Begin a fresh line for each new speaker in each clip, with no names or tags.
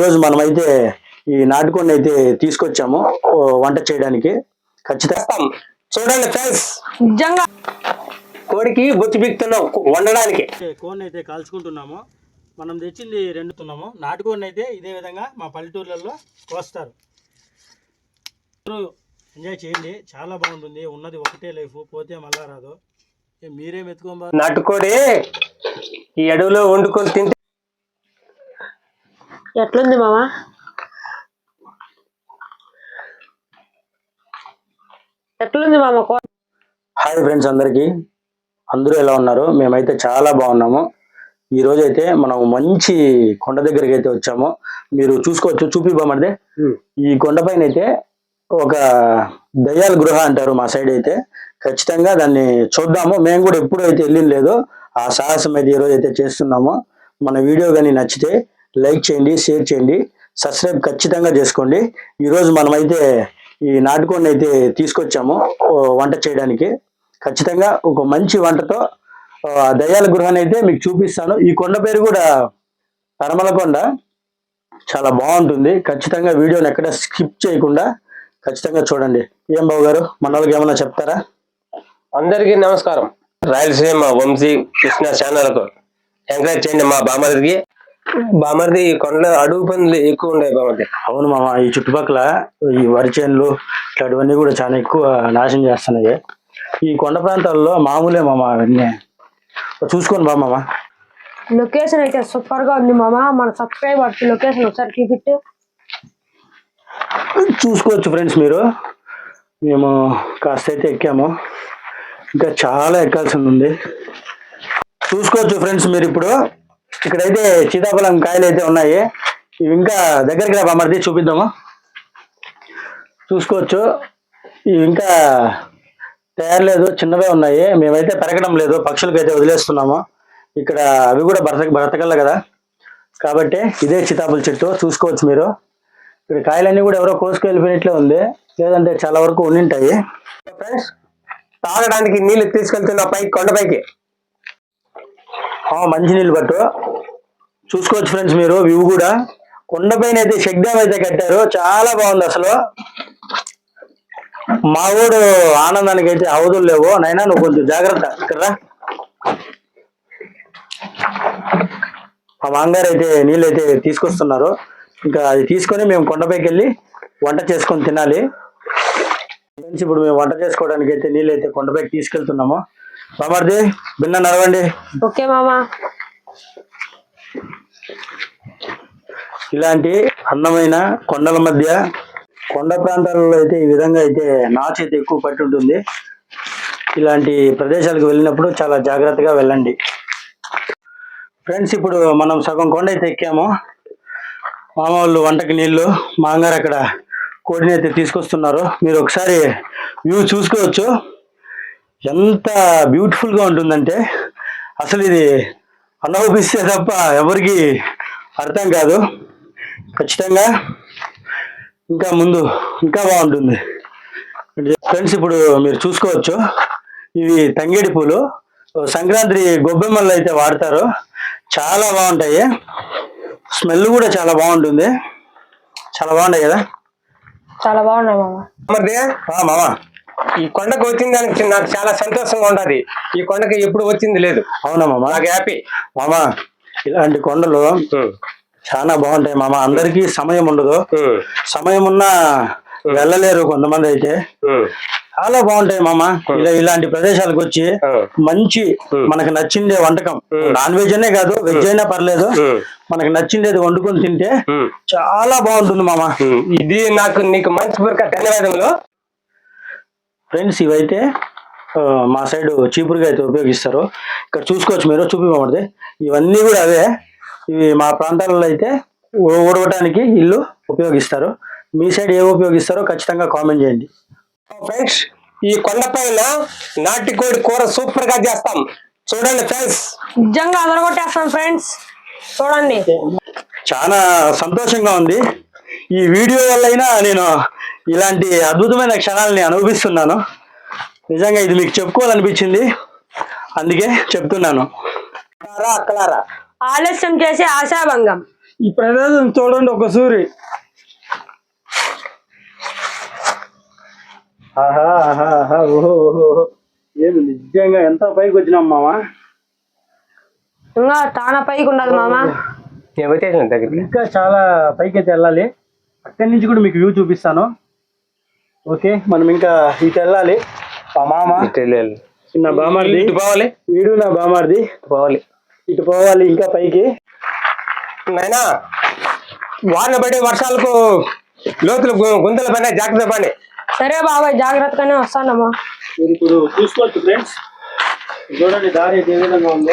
ఈరోజు మనమైతే ఈ నాటుకోడిని అయితే తీసుకొచ్చాము వంట చేయడానికి. ఖచ్చితంగా
చూడండి ఫ్రెండ్స్.
నిజంగా.
కోడికి బొత్తి బిక్తున్నాం వండడానికి.
కోడిని అయితే కాల్చుకుంటున్నాము మనం తెచ్చింది రెండుతున్నాము నాటుకోడిని అయితే ఇదే విధంగా మా పల్లెటూర్లలో కోస్తారు. ఎంజాయ్ చేయండి. చాలా బాగుంటుంది. ఉన్నది ఒకటే లైఫ్ పోతే మళ్ళా రాదు. మీరేం ఎత్తుకోబా
నాటుకోడి ఈ అడవిలో వండుకొని తింటే
ఎట్లుంది మామ ఎట్లుంది మామ కో
హాయ్ ఫ్రెండ్స్ అందరికీ. అందరూ ఎలా ఉన్నారు? మేమైతే చాలా బాగున్నాము. ఈ రోజు అయితే మనం మంచి కొండ దగ్గరికి అయితే వచ్చాము. మీరు చూసుకోవచ్చు చూపి బామర్దే ఈ కొండపైన అయితే ఒక దయ్యాల గృహ అంటారు మా సైడ్ అయితే. ఖచ్చితంగా దాన్ని చూద్దాము. మేము కూడా ఎప్పుడు అయితే వెళ్ళింది లేదు. ఆ సాహసం అయితే ఈ రోజు అయితే చేస్తున్నాము. మన వీడియో కానీ నచ్చితే లైక్ చేయండి షేర్ చేయండి సబ్స్క్రైబ్ ఖచ్చితంగా చేసుకోండి. ఈరోజు మనమైతే ఈ నాటుకోడిని అయితే తీసుకొచ్చాము వంట చేయడానికి. ఖచ్చితంగా ఒక మంచి వంటతో దయాల దయ్యాల గృహాన్ని అయితే మీకు చూపిస్తాను. ఈ కొండ పేరు కూడా పరమల కొండ చాలా బాగుంటుంది. ఖచ్చితంగా వీడియోని ఎక్కడ స్కిప్ చేయకుండా ఖచ్చితంగా చూడండి. ఏం బాబు గారు మన వాళ్ళకి ఏమైనా చెప్తారా?
అందరికీ నమస్కారం. రాయలసీమ వంశీ కృష్ణ ఛానల్కు ఎంకరేజ్ చేయండి మా బామర్దికి బామర్ది ఈ కొండలో అడుగు పనులు ఎక్కువ ఉన్నాయి బామర్ది.
అవును మామ ఈ చుట్టుపక్కల ఈ వరి చేనులు ఇట్లాంటివన్నీ కూడా చాలా ఎక్కువ నాశనం చేస్తున్నాయి. ఈ కొండ ప్రాంతాల్లో మామూలే మామ అవన్నీ. చూసుకోండి బా మామ.
లొకేషన్ అయితే సూపర్గా ఉంది మామ. మన సబ్స్క్రైబర్స్ లొకేషన్ ఒకసారి చూపిట్టు
చూసుకోవచ్చు ఫ్రెండ్స్ మీరు. మేము కాస్త అయితే ఎక్కాము. ఇంకా చాలా ఎక్కాల్సింది ఉంది. చూసుకోవచ్చు ఫ్రెండ్స్ మీరు ఇప్పుడు. ఇక్కడైతే సీతాఫలం కాయలు అయితే ఉన్నాయి. ఇవి ఇంకా దగ్గరికి రా బామర్ది చూపిద్దాము. చూసుకోవచ్చు. ఇవి ఇంకా తయారలేదు చిన్నవే ఉన్నాయి. మేమైతే పెరగడం లేదు పక్షులకి అయితే వదిలేస్తున్నాము. ఇక్కడ అవి కూడా బ్రతక బ్రతకల్ల కదా. కాబట్టి ఇదే సీతాఫల చెట్టు చూసుకోవచ్చు మీరు. ఇక్కడ కాయలన్నీ కూడా ఎవరో కోసుకెళ్ళిపోయినట్లే ఉంది. లేదంటే చాలా వరకు ఉండింటాయి.
ఫ్రెండ్స్ తాగడానికి నీళ్ళు తీసుకెళ్తున్న పైకి కొండపైకి.
ఆ, మంచినీళ్ళు పట్టు. చూసుకోవచ్చు ఫ్రెండ్స్ మీరు వ్యూ కూడా. కొండపైన అయితే చెక్ డ్యామ్ అయితే కట్టారు. చాలా బాగుంది అసలు. మా ఊడు ఆనందానికి అయితే అవధులు లేవు. నైనా నువ్వు కొంచెం జాగ్రత్త. ఇక్కడ మా మామగారు అయితే నీళ్ళు అయితే తీసుకొస్తున్నారు. ఇంకా అది తీసుకొని మేము కొండపైకి వెళ్ళి వంట చేసుకొని తినాలి. ఫ్రెండ్స్ ఇప్పుడు మేము వంట చేసుకోవడానికి అయితే నీళ్ళు అయితే కొండపైకి తీసుకెళ్తున్నాము. మామర్ది బిన్న నడవండి.
ఓకే మామా.
ఇలాంటి అందమైన కొండల మధ్య కొండ ప్రాంతాలలో అయితే ఈ విధంగా అయితే నాచు అయితే ఎక్కువ పట్టి ఉంటుంది. ఇలాంటి ప్రదేశాలకు వెళ్ళినప్పుడు చాలా జాగ్రత్తగా వెళ్ళండి. ఫ్రెండ్స్ ఇప్పుడు మనం సగం కొండ అయితే ఎక్కాము. మామ వాళ్ళు వంటకి నీళ్ళు మాంగారు అక్కడ కోడిని అయితే తీసుకొస్తున్నారు. మీరు ఒకసారి వ్యూ చూసుకోవచ్చు. ఎంత బ్యూటిఫుల్గా ఉంటుందంటే అసలు ఇది అనుభవిస్తే తప్ప ఎవరికి అర్థం కాదు. ఖచ్చితంగా ఇంకా ముందు ఇంకా బాగుంటుంది. ఫ్రెండ్స్ ఇప్పుడు మీరు చూసుకోవచ్చు. ఇవి తంగేడి పూలు. సంక్రాంతి గొబ్బెమ్మలు అయితే వాడతారు. చాలా బాగుంటాయి. స్మెల్ కూడా చాలా బాగుంటుంది. చాలా బాగుంటాయి కదా?
చాలా బాగున్నాయి మామ.
మామా.
ఈ కొండకు వచ్చిన దానికి నాకు చాలా సంతోషంగా ఉంటది. ఈ కొండకి ఎప్పుడు వచ్చింది లేదు.
అవునా మామా
నాకు హ్యాపీ
మామా ఇలాంటి కొండలు చాలా బాగుంటాయి మామ. అందరికీ సమయం ఉండదు. సమయం ఉన్నా వెళ్ళలేరు కొంతమంది అయితే. చాలా బాగుంటాయి మామ. ఇలా ఇలాంటి ప్రదేశాలకు వచ్చి మంచి మనకు నచ్చిందే వంటకం. నాన్ వెజ్ అనే కాదు వెజ్ అయినా పర్లేదు. మనకు నచ్చిండేది వండుకొని తింటే చాలా బాగుంటుంది మామ.
ఇది నాకు నీకు మంచి పూర్క ధన్యవాదములు.
ఫ్రెండ్స్ ఇవైతే మా సైడ్ చీపురుగా అయితే ఉపయోగిస్తారు. ఇక్కడ చూసుకోవచ్చు మీరు చూపివ్వమది ఇవన్నీ కూడా అవే. ఇవి మా ప్రాంతాలలో అయితే ఊడవటానికి ఇల్లు ఉపయోగిస్తారు. మీ సైడ్ ఏ ఉపయోగిస్తారో ఖచ్చితంగా కామెంట్ చేయండి.
ఫ్రెండ్స్ ఈ కొండపైన నాటికోడి కూర సూపర్గా చేస్తాం. చూడండి ఫ్రెండ్స్
నిజంగా అదరగొట్టేస్తాం ఫ్రెండ్స్ చూడండి.
చాలా సంతోషంగా ఉంది. ఈ వీడియో వల్ల అయినా నేను ఇలాంటి అద్భుతమైన క్షణాలని అనుభవిస్తున్నాను. నిజంగా ఇది మీకు చెప్పుకోవాలనిపించింది. అందుకే చెప్తున్నాను.
అక్కలారా
ఆలస్యం చేసే ఆశాభంగం.
ఈ ప్రదేశం చూడండి ఒక సూరి. ఆహా ఆహా ఆహా ఓహో ఓహో ఓహో. ఏమి నిజంగా ఎంత పైకి వచ్చినాం మామా?
ఇంకా చాలా పైకి ఉన్నది మామ.
ఇంకా చాలా పైకి అయితే వెళ్ళాలి. అక్కడి నుంచి కూడా మీకు వ్యూ చూపిస్తాను. ఓకే మనం ఇంకా ఇటు వెళ్ళాలి. మా మామ
ఇటు వెళ్ళాలి.
చిన్న బామార్ది.
ఇటు పోవాలి.
వీడు నా బామార్ది.
ఇటు పోవాలి.
ఇటు పోవాలి ఇంకా పైకి.
నాయనా వాన పడే వర్షాలకు లోతులు గు- గుంతలు పడినా జాగ్రత్త పడి.
సరే బాబాయ్ జాగ్రత్తగానే వస్తానమ్మా.
మీరు ఇప్పుడు చూసుకోవచ్చు ఫ్రెండ్స్ చూడండి దారి అయితే ఏ విధంగా ఉందో.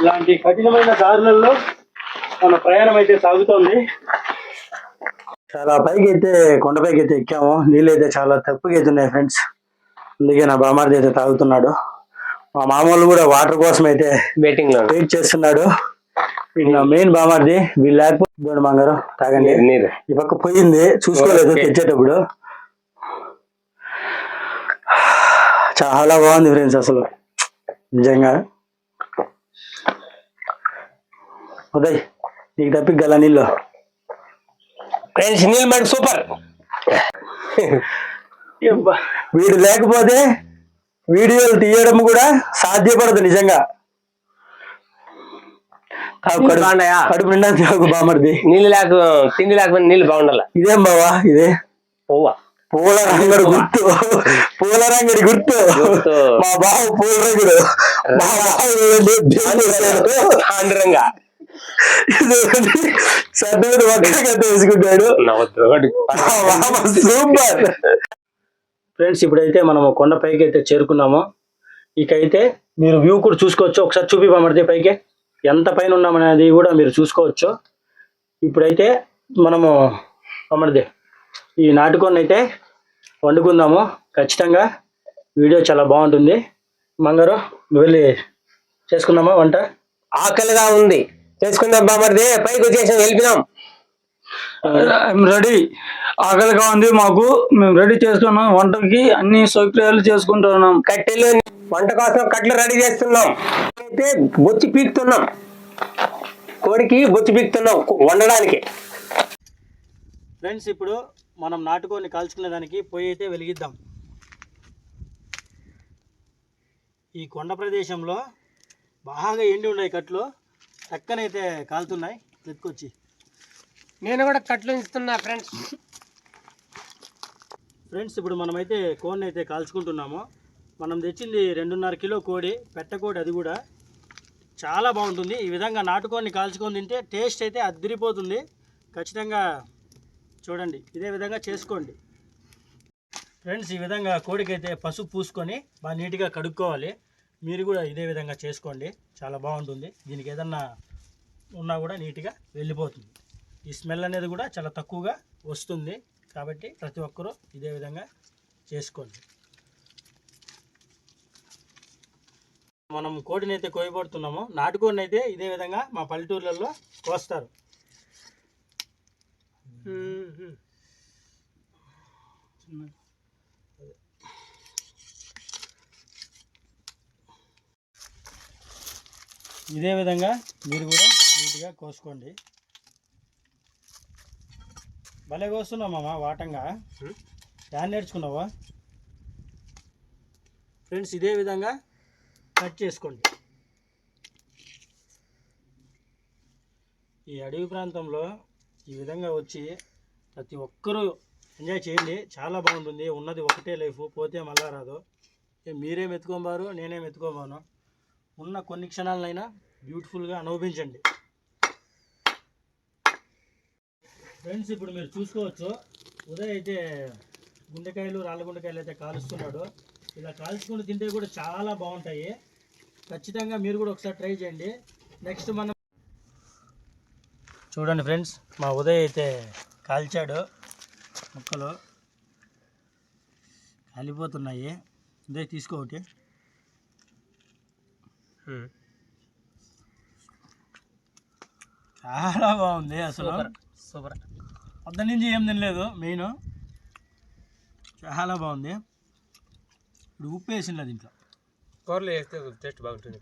ఇలాంటి కఠినమైన దారులలో మన ప్రయాణం అయితే సాగుతోంది. చాలా పైకి అయితే కొండపైకి అయితే ఎక్కాము. నీళ్ళు అయితే చాలా తప్పుగా అయితే ఉన్నాయి ఫ్రెండ్స్. అందుకే నా బామార్ది అయితే తాగుతున్నాడు. మా మామూలు కూడా వాటర్ కోసం అయితే
బెట్టింగ్లో
వెయిట్ చేస్తున్నాడు. మెయిన్ బామార్ది వీళ్ళు లేకపోతే బంగారం తాగండి. ఈ పక్క పోయింది చూసుకోలేదు. తెచ్చేటప్పుడు. చాలా బాగుంది ఫ్రెండ్స్ అసలు. నిజంగా. ఉదయ్ నీకు తప్పి గల నీళ్ళు?
ఫ్రెండ్స్ నీళ్ళు మరి సూపర్
వీడు లేకపోతే వీడియోలు తీయడం కూడా సాధ్యపడదు నిజంగా. కడుపు- నిండా బామర్ది.
నీళ్ళు లేక తిండి లేకపోతే నీళ్ళు బాగుండాల?
ఇదేం బావా ఇదే?
పోవా
పూల రంగడి గుర్తు. పూల రంగడి గుర్తు. మా బావ పూల రంగుడు. మా బావ చూడండి ఒక్కడిగా సూపర్. ఫ్రెండ్స్ ఇప్పుడైతే మనము కొండ పైకి అయితే చేరుకున్నాము. ఇకైతే మీరు వ్యూ కూడా చూసుకోవచ్చు. ఒకసారి చూపి పమడితే పైకి. ఎంత పైన ఉన్నామనేది కూడా మీరు చూసుకోవచ్చు. ఇప్పుడైతే మనము పమడితే ఈ నాటుకొని అయితే వండుకుందాము. ఖచ్చితంగా వీడియో చాలా బాగుంటుంది. మంగారు వెళ్ళి చేసుకుందామా వంట?
ఆకలిగా ఉంది. చేసుకుందాం బామర్ది పైకి వచ్చేసాం వెళ్ళిపోయినాం.
రెడీ. ఆకలిగా ఉంది మాకు. మేము రెడీ చేసుకున్నాం వంటకి. అన్ని సౌకర్యాలు చేసుకుంటున్నాం.
కట్టెలు వంట కోసం కట్టెలు రెడీ చేస్తున్నాం. అయితే బొచ్చి పీకుతున్నాం. కోడికి బొచ్చి పీకుతున్నాం వండడానికి.
ఫ్రెండ్స్ ఇప్పుడు మనం నాటుకొని కాల్చుకునే దానికి పొయ్యి అయితే వెలిగిద్దాం. ఈ కొండ ప్రదేశంలో బాగా ఎండి ఉన్నాయి కట్లు చక్కనైతే కాలుతున్నాయి. ఎత్తుకొచ్చి
నేను కూడా కట్లు ఇస్తున్నా ఫ్రెండ్స్
ఫ్రెండ్స్ ఇప్పుడు మనమైతే కోడిని అయితే కాల్చుకుంటున్నాము. మనం తెచ్చింది రెండున్నర కిలో కోడి పెట్టకోడి అది కూడా. చాలా బాగుంటుంది. ఈ విధంగా నాటుకొని కాల్చుకొని తింటే టేస్ట్ అయితే అద్దరిపోతుంది. ఖచ్చితంగా చూడండి. ఇదే విధంగా చేసుకోండి. ఫ్రెండ్స్ ఈ విధంగా కోడికైతే పసుపు పూసుకొని బాగా నీట్గా కడుక్కోవాలి. మీరు కూడా ఇదే విధంగా చేసుకోండి. చాలా బాగుంటుంది. దీనికి ఏదన్నా ఉన్నా కూడా నీట్గా వెళ్ళిపోతుంది. ఈ స్మెల్ అనేది కూడా చాలా తక్కువగా వస్తుంది. కాబట్టి ప్రతి ఒక్కరూ ఇదే విధంగా చేసుకోండి. మనం కోడిని అయితే కోయబడుతున్నాము నాటుకోడిని అయితే ఇదే విధంగా మా పల్లెటూర్లలో కోస్తారు. ఇదే విధంగా మీరు కూడా నీట్గా కోసుకోండి. భలే కోస్తున్నావు మామ వాటంగా. యాన్ నేర్చుకున్నావా ఫ్రెండ్స్ ఇదే విధంగా కట్ చేసుకోండి. ఈ అడవి ప్రాంతంలో ఈ విధంగా వచ్చి ప్రతి ఒక్కరూ ఎంజాయ్ చేయండి. చాలా బాగుంటుంది. ఉన్నది ఒకటే లైఫ్ పోతే మళ్ళా రాదు. మీరేం ఎత్తుకోబారు నేనేం ఎత్తుకోబాను ఉన్న కొన్ని క్షణాలనైనా బ్యూటిఫుల్గా అనుభవించండి. ఫ్రెండ్స్ ఇప్పుడు మీరు చూసుకోవచ్చు. ఉదయ్ అయితే గుండెకాయలు రాళ్ళ గుండెకాయలు అయితే కాలుస్తున్నాడు. ఇలా కాల్చుకుని తింటే కూడా చాలా బాగుంటాయి. ఖచ్చితంగా మీరు కూడా ఒకసారి ట్రై చేయండి. నెక్స్ట్ మనం చూడండి ఫ్రెండ్స్ మా ఉదయ్ అయితే కాల్చాడు. ముక్కలు కాలిపోతున్నాయి. ఉదయ్ తీసుకో ఒకటి. చాలా బాగుంది అసలు.
సూపర్
పొద్దు నుంచి ఏం తినలేదు మెయిన్. చాలా బాగుంది. ఇప్పుడు ఉప్పు వేసిండ్రా దీంట్లో
కూరలు వేస్తే టేస్ట్ బాగుంటుంది.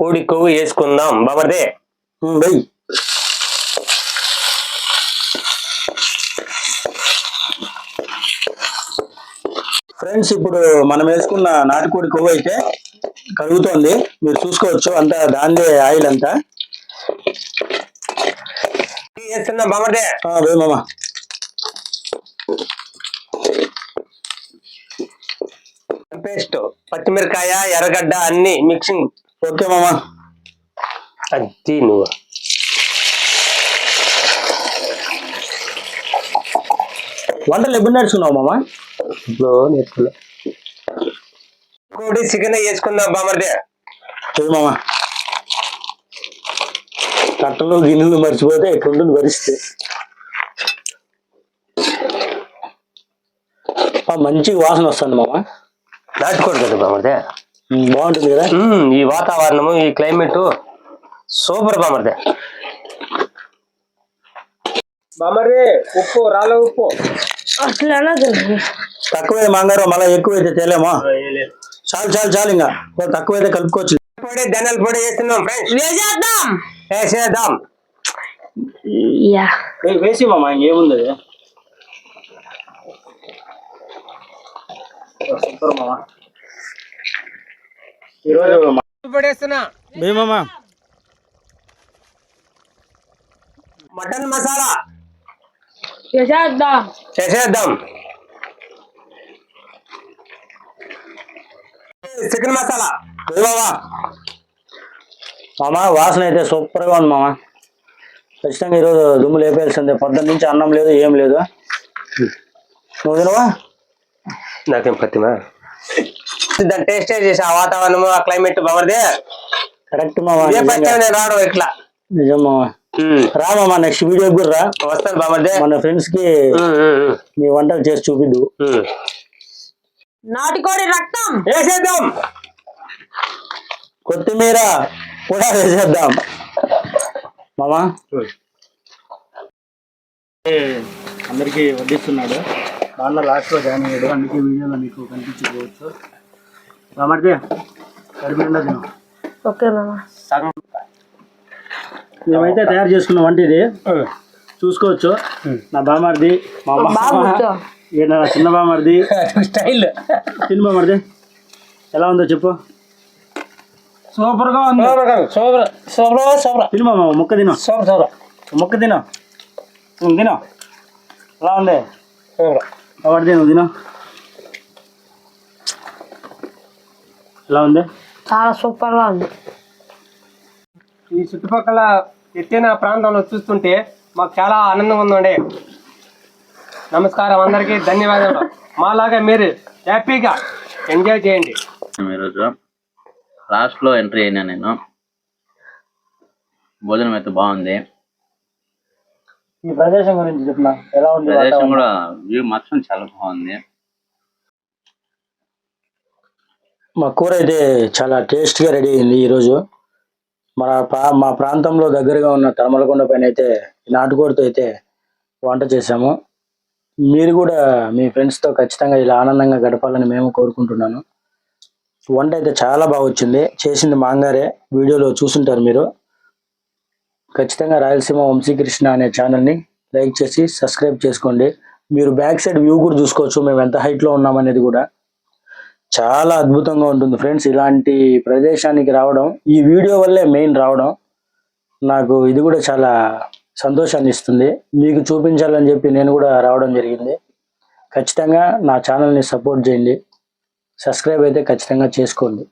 కోడి కొవ్వు వేసుకుందాం.
బాబర్దే ఫ్రెండ్స్ ఇప్పుడు మనం వేసుకున్న నాటుకోడి కొవ్వు అయితే కరుగుతోంది. మీరు చూసుకోవచ్చు అంతా దాందే ఆయిల్ అంతా.
చేస్తున్నా
వేయ్ మామ.
పేస్ట్ పచ్చిమిరకాయ ఎర్రగడ్డ అన్ని మిక్సింగ్.
ఓకే మామ.
అది నువ్వు.
వంటలు ఎప్పుడు నేర్చుకున్నావు మామ?
ఇప్పుడు నేర్చుకున్నా. కోడి చికెన్ వేసుకుందాం బామర్దే.
మామ. కట్టలు గిన్నెలు మర్చిపోతే ఎట్లుంటుంది పరిస్థితి? ఆ, మంచి వాసన వస్తుంది మామ.
నాటుకోడు కదా బామర్దే.
బాగుంటుంది కదా?
ఈ వాతావరణము ఈ క్లైమేట్ సూపర్ బామర్దే. బామర్దే ఉప్పు రాళ్ళ ఉప్పు.
అసలు అనదు
తక్కువైతే మంగారు మళ్ళీ ఎక్కువైతే తేలేమా చాలు చాలు చాలు ఇంకా. కొంచెం తక్కువైతే కలుపుకోవచ్చు.
పొడి పొడి వేస్తున్నాం ఫ్రెండ్స్.
వేసేద్దాం.
వేసేద్దాం.
యా.
వేసి మామ సూపర్ ఈరోజు మేమమ్మా
మటన్ మసాలా.
వేసేద్దాం.
చేసేద్దాం. చికెన్ మసాలా.
మామ మామ వాసన అయితే సూపర్గా ఉంది మామ. ఖచ్చితంగా ఈరోజు దుమ్ము లేపేయాల్సిందే. పొద్దున్న నుంచి అన్నం లేదు ఏం లేదు. నువ్వు తినవా?
నాకేం పత్తిమా? దాని టేస్ట్ చేసి ఆ వాతావరణము ఆ క్లైమేట్ బాగుంది
కరెక్ట్ మామ
ఏ నేను రావడం ఇట్లా.
నిజం మామ. రా మామ నెక్స్ట్ వీడియో కూడా రా.
వస్తాను
మన ఫ్రెండ్స్కి నీ వంటలు చేసి చూపిద్దు.
నాటుకోడి రక్తం.
వేసేద్దాం.
కొత్తిమీర కూడా వేసేద్దాం. మామా? అందరికి వడ్డిస్తున్నాడు. దానిలో లాస్ట్లో జాయిన్ అయ్యాడు. అందుకే వీడియోలో మీకు కనిపించకపోవచ్చు. తిను.
ఓకే మామ.
సగం.
మేమైతే తయారు చేసుకున్న వంట ఇది. చూసుకోవచ్చు. నా బామార్ది మా
బాగా
అమ్మ
కూర్చో.
ఈయన నా చిన్న బామార్ది
స్టైల్.
తిను బామార్ది ఎలా ఉందో చెప్పు. సూపర్గా ఉంది.
Super super super.
తిను మామ ముక్క తిను.
Super super.
ముక్క తిను. నువ్వు తిను. ఎలా ఉంది?
సూపర్.
ఎవరిది నువ్వు తిను. ఎలా ఉంది?
చాలా సూపర్గా ఉంది.
ఈ చుట్టుపక్కల ఎత్తైన ప్రాంతంలో చూస్తుంటే మాకు చాలా ఆనందంగా ఉందండి. నమస్కారం అందరికీ ధన్యవాదాలు. మాలాగా మీరు హ్యాపీగా ఎంజాయ్ చేయండి.
ఈరోజు లాస్ట్లో ఎంట్రీ అయినా నేను. భోజనం అయితే బాగుంది.
ఈ ప్రదేశం గురించి చెప్పిన? ఎలా ఉంది
ప్రదేశం? కూడా వ్యూ మొత్తం చాలా బాగుంది.
మా కూర అయితే చాలా టేస్ట్గా రెడీ అయింది ఈరోజు. మన ప్రా మా ప్రాంతంలో దగ్గరగా ఉన్న తమలకొండ పైన అయితే నాటుకోడితో అయితే వంట చేశాము. మీరు కూడా మీ ఫ్రెండ్స్తో ఖచ్చితంగా ఇలా ఆనందంగా గడపాలని మేము కోరుకుంటున్నాను. వంట అయితే చాలా బాగా వచ్చింది. చేసింది మాంగారే. వీడియోలో చూసుంటారు మీరు. ఖచ్చితంగా రాయలసీమ వంశీకృష్ణ అనే ఛానల్ని లైక్ చేసి సబ్స్క్రైబ్ చేసుకోండి. మీరు బ్యాక్ సైడ్ వ్యూ కూడా చూసుకోవచ్చు. మేము ఎంత హైట్లో ఉన్నామనేది కూడా. చాలా అద్భుతంగా ఉంటుంది ఫ్రెండ్స్ ఇలాంటి ప్రదేశానికి రావడం ఈ వీడియో వల్లే మెయిన్ రావడం నాకు ఇది కూడా చాలా సంతోషాన్ని ఇస్తుంది. మీకు చూపించాలని చెప్పి నేను కూడా రావడం జరిగింది. ఖచ్చితంగా నా ఛానల్ని సపోర్ట్ చేయండి. సబ్స్క్రైబ్ అయితే ఖచ్చితంగా చేసుకోండి.